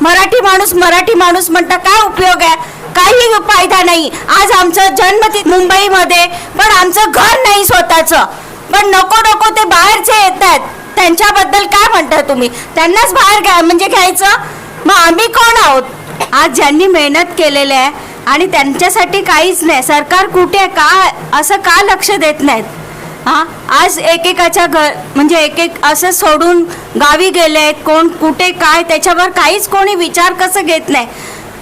मराठी माणूस मराठी माणूस म्हणता काय उपयोग आहे? काही फायदा नाही. आज आमचं जन्म मुंबईमध्ये पण आमचं घर नाही स्वतःचं. पण नको नको ते बाहेरचे येत आहेत. त्यांच्याबद्दल काय म्हणता तुम्ही? त्यांनाच बाहेर घ्या म्हणजे घ्यायचं? मग आम्ही कोण आहोत? आज ज्यांनी मेहनत केलेली आहे आणि त्यांच्यासाठी काहीच नाही. सरकार कुठे का असं का लक्ष देत नाहीत? हा? आज एकेकाच्या घर म्हणजे एक एक असं सोडून गावी गेले कोण कुठे काय त्याच्यावर काहीच कोणी विचार कसं घेत नाही.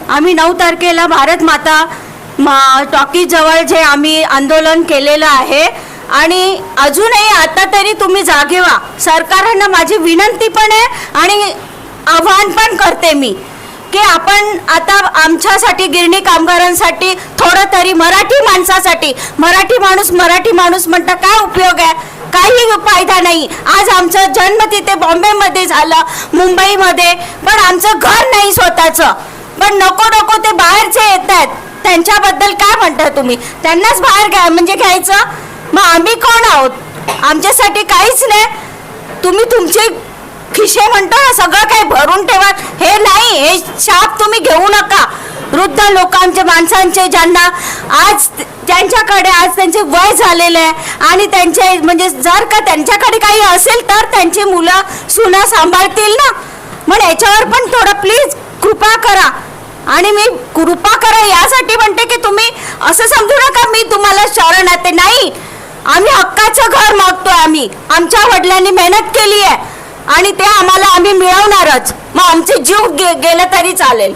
आम्ही नऊ तारखेला भारत माता टॉकीजवळ जे आम्ही आंदोलन केलेलं आहे आणि अजूनही आता तरी तुम्ही जागे व्हा. सरकारांना माझी विनंती पण आहे आणि आव्हान पण करते मी. की आपण आता आमच्यासाठी गिरणी कामगारांसाठी थोडं तरी मराठी माणसासाठी मराठी माणूस मराठी माणूस म्हणता काय उपयोग आहे? काही फायदा नाही. आज आमचं जन्म तिथे बॉम्बेमध्ये झालं मुंबईमध्ये पण आमचं घर नाही स्वतःचं. पण नको नको ते बाहेरचे येत आहेत. त्यांच्याबद्दल काय म्हणता तुम्ही? त्यांनाच बाहेर घ्या म्हणजे घ्यायचं? मग आम्ही कोण आहोत? आमच्यासाठी काहीच नाही. तुम्ही तुमचे खिशे म्हणतो ना सगळं काही भरून ठेवा. हे नाही हे शाप तुम्ही घेऊ नका. वृद्ध लोकांचे माणसांचे ज्यांना आज त्यांच्याकडे आज त्यांचे वय झालेले आहे आणि त्यांचे म्हणजे जर का त्यांच्याकडे काही असेल तर त्यांची मुलं सुना सांभाळतील ना. मग याच्यावर पण थोडं प्लीज कृपा करा. आणि मी कृपा करा यासाठी म्हणते की तुम्ही असं समजू नका मी तुम्हाला शरण आहे ते नाही. आम्ही हक्काचं घर मागतोय आम्ही. आमच्या वडिलांनी मेहनत केली आहे. आणि ते आम्हाला आम्ही मिळवणारच. मग आमचे जीव गे गेलं तरी चालेल.